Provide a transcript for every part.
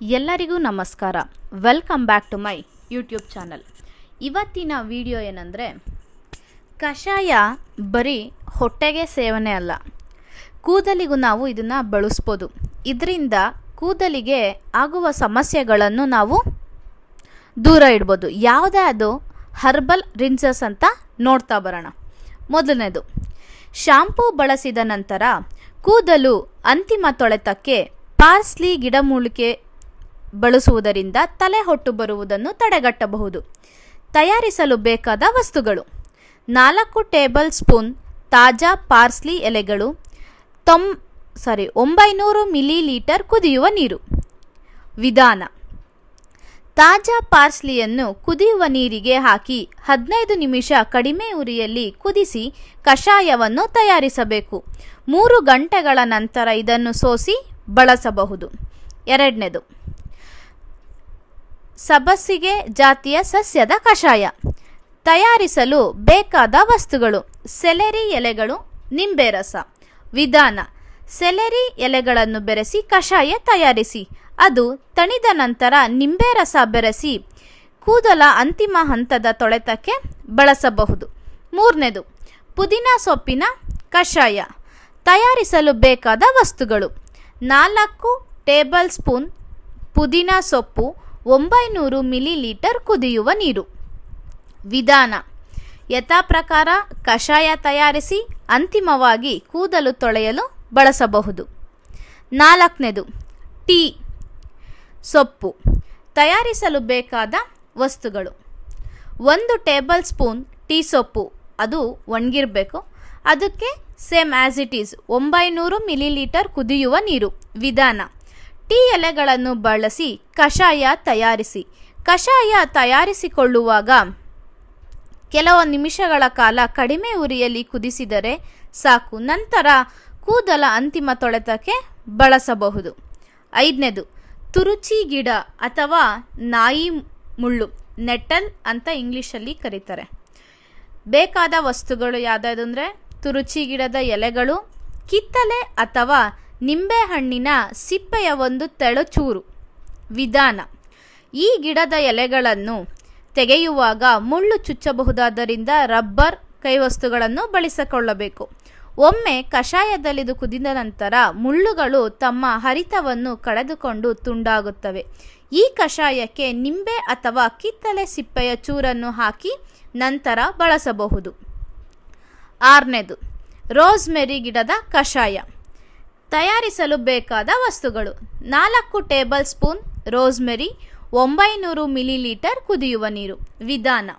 ಎಲ್ಲರಿಗೂ ನಮಸ್ಕಾರ. Welcome back to my YouTube channel ಇವತ್ತಿನ ವಿಡಿಯೋ ಏನಂದರೆ, ಕಷಾಯ ಬರೀ ಹೊಟ್ಟೆಗೆ ಸೇವನೆ ಅಲ್ಲ. ಕೂದಲಿಗೂ ನಾವು ಇದನ್ನು ಬಳಸ್ಬೋದು. ಇದರಿಂದ ಕೂದಲಿಗೆ ಆಗುವ ಸಮಸ್ಯೆಗಳನ್ನು ನಾವು ದೂರ ಇಡ್ಬೋದು. ಯಾವುದೇ ಅದು ಹರ್ಬಲ್ ರಿನ್ಸಸ್ ಅಂತ ನೋಡ್ತಾ ಬರೋಣ. ಮೊದಲನೇದು ಶಾಂಪೂ ಬಳಸಿದ ನಂತರ ಕೂದಲು ಅಂತಿಮ ತೊಳೆತಕ್ಕೆ ಪಾರ್ಸ್ಲಿ ಗಿಡಮೂಲಿಕೆ ಬಳಸುವುದರಿಂದ ತಲೆ ಹೊಟ್ಟು ಬರುವುದನ್ನು ತಡೆಗಟ್ಟಬಹುದು. ತಯಾರಿಸಲು ಬೇಕಾದ ವಸ್ತುಗಳು. ನಾಲ್ಕು ಟೇಬಲ್ ಸ್ಪೂನ್ ತಾಜಾ ಪಾರ್ಸ್ಲಿ ಎಲೆಗಳು, ತೊಂ, ಸಾರಿ, ಒಂಬೈನೂರು ಮಿಲಿ ಲೀಟರ್ ಕುದಿಯುವ ನೀರು. ವಿಧಾನ. ತಾಜಾ ಪಾರ್ಸ್ಲಿಯನ್ನು ಕುದಿಯುವ ನೀರಿಗೆ ಹಾಕಿ ಹದಿನೈದು ನಿಮಿಷ ಕಡಿಮೆ ಉರಿಯಲ್ಲಿ ಕುದಿಸಿ ಕಷಾಯವನ್ನು ತಯಾರಿಸಬೇಕು. ಮೂರು ಗಂಟೆಗಳ ನಂತರ ಇದನ್ನು ಸೋಸಿ ಬಳಸಬಹುದು. ಎರಡನೇದು. ಸಬಸ್ಸಿಗೆ ಜಾತಿಯ ಸಸ್ಯದ ಕಷಾಯ. ತಯಾರಿಸಲು ಬೇಕಾದ ವಸ್ತುಗಳು. ಸೆಲೆರಿ ಎಲೆಗಳು, ನಿಂಬೆ ರಸ. ವಿಧಾನ. ಸೆಲೆರಿ ಎಲೆಗಳನ್ನು ಬೆರೆಸಿ ಕಷಾಯ ತಯಾರಿಸಿ. ಅದು ತಣಿದ ನಂತರ ನಿಂಬೆ ರಸ ಬೆರೆಸಿ ಕೂದಲ ಅಂತಿಮ ಹಂತದ ತೊಳೆತಕ್ಕೆ ಬಳಸಬಹುದು. ಮೂರನೇದು. ಪುದೀನ ಸೊಪ್ಪಿನ ಕಷಾಯ. ತಯಾರಿಸಲು ಬೇಕಾದ ವಸ್ತುಗಳು. ನಾಲ್ಕು ಟೇಬಲ್ ಸ್ಪೂನ್ ಪುದೀನ ಸೊಪ್ಪು ಒಂಬೈನೂರು ಮಿಲಿ ಲೀಟರ್ ಕುದಿಯುವ ನೀರು. ವಿಧಾನ. ಯಥಾಪ್ರಕಾರ ಕಷಾಯ ತಯಾರಿಸಿ ಅಂತಿಮವಾಗಿ ಕೂದಲು ತೊಳೆಯಲು ಬಳಸಬಹುದು. ನಾಲ್ಕನೇದು, ಟೀ. ಸೊಪ್ಪು. ತಯಾರಿಸಲು ಬೇಕಾದ ವಸ್ತುಗಳು. ಒಂದು ಟೇಬಲ್ ಸ್ಪೂನ್ ಟೀ ಸೊಪ್ಪು. ಅದು ಒಣಗಿರಬೇಕು. ಅದಕ್ಕೆ ಸೇಮ್ ಆ್ಯಸ್ ಇಟ್ ಈಸ್, ಒಂಬೈನೂರು ಮಿಲಿಲೀಟರ್ ಕುದಿಯುವ ನೀರು. ವಿಧಾನ. ಟೀ ಎಲೆಗಳನ್ನು ಬಳಸಿ ಕಷಾಯ ತಯಾರಿಸಿ. ಕಷಾಯ ತಯಾರಿಸಿಕೊಳ್ಳುವಾಗ ಕೆಲವು ನಿಮಿಷಗಳ ಕಾಲ ಕಡಿಮೆ ಉರಿಯಲ್ಲಿ ಕುದಿಸಿದರೆ ಸಾಕು. ನಂತರ ಕೂದಲ ಅಂತಿಮ ತೊಳೆತಕ್ಕೆ ಬಳಸಬಹುದು. ಐದನೇದು, ತುರುಚಿ ಗಿಡ ಅಥವಾ ನಾಯಿ ಮುಳ್ಳು ನೆಟ್ಟಲ್ ಅಂತ ಇಂಗ್ಲೀಷಲ್ಲಿ ಕರೀತಾರೆ. ಬೇಕಾದ ವಸ್ತುಗಳು ಯಾವುದಾದ್ರು ತುರುಚಿ ಗಿಡದ ಎಲೆಗಳು, ಕಿತ್ತಲೆ ಅಥವಾ ನಿಂಬೆಹಣ್ಣಿನ ಸಿಪ್ಪೆಯ ಒಂದು ತೆಳುಚೂರು. ವಿಧಾನ. ಈ ಗಿಡದ ಎಲೆಗಳನ್ನು ತೆಗೆಯುವಾಗ ಮುಳ್ಳು ಚುಚ್ಚಬಹುದಾದ್ದರಿಂದ ರಬ್ಬರ್ ಕೈವಸ್ತುಗಳನ್ನು ಬಳಸಿಕೊಳ್ಳಬೇಕು. ಒಮ್ಮೆ ಕಷಾಯದಲ್ಲಿದು ಕುದಿದ ನಂತರ ಮುಳ್ಳುಗಳು ತಮ್ಮ ಹರಿತವನ್ನು ಕಳೆದುಕೊಂಡು ತುಂಡಾಗುತ್ತವೆ. ಈ ಕಷಾಯಕ್ಕೆ ನಿಂಬೆ ಅಥವಾ ಕಿತ್ತಲೆ ಸಿಪ್ಪೆಯ ಚೂರನ್ನು ಹಾಕಿ ನಂತರ ಬಳಸಬಹುದು. ಆರನೇದು. ರೋಸ್ಮೆರಿ ಗಿಡದ ಕಷಾಯ. ತಯಾರಿಸಲು ಬೇಕಾದ ವಸ್ತುಗಳು. ನಾಲ್ಕು ಟೇಬಲ್ ಸ್ಪೂನ್ ರೋಸ್ಮೆರಿ, ಒಂಬೈನೂರು ಮಿಲಿ ಲೀಟರ್ ಕುದಿಯುವ ನೀರು. ವಿಧಾನ.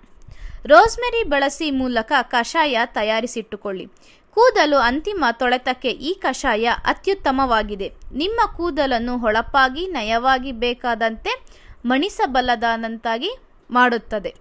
ರೋಸ್ಮೆರಿ ಬಳಸಿ ಮೂಲಕ ಕಷಾಯ ತಯಾರಿಸಿಟ್ಟುಕೊಳ್ಳಿ. ಕೂದಲು ಅಂತಿಮ ತೊಳೆತಕ್ಕೆ ಈ ಕಷಾಯ ಅತ್ಯುತ್ತಮವಾಗಿದೆ. ನಿಮ್ಮ ಕೂದಲನ್ನು ಹೊಳಪಾಗಿ, ನಯವಾಗಿ ಬೇಕಾದಂತೆ ಮಣಿಸಬಲ್ಲದಾದಂತಾಗಿ ಮಾಡುತ್ತದೆ.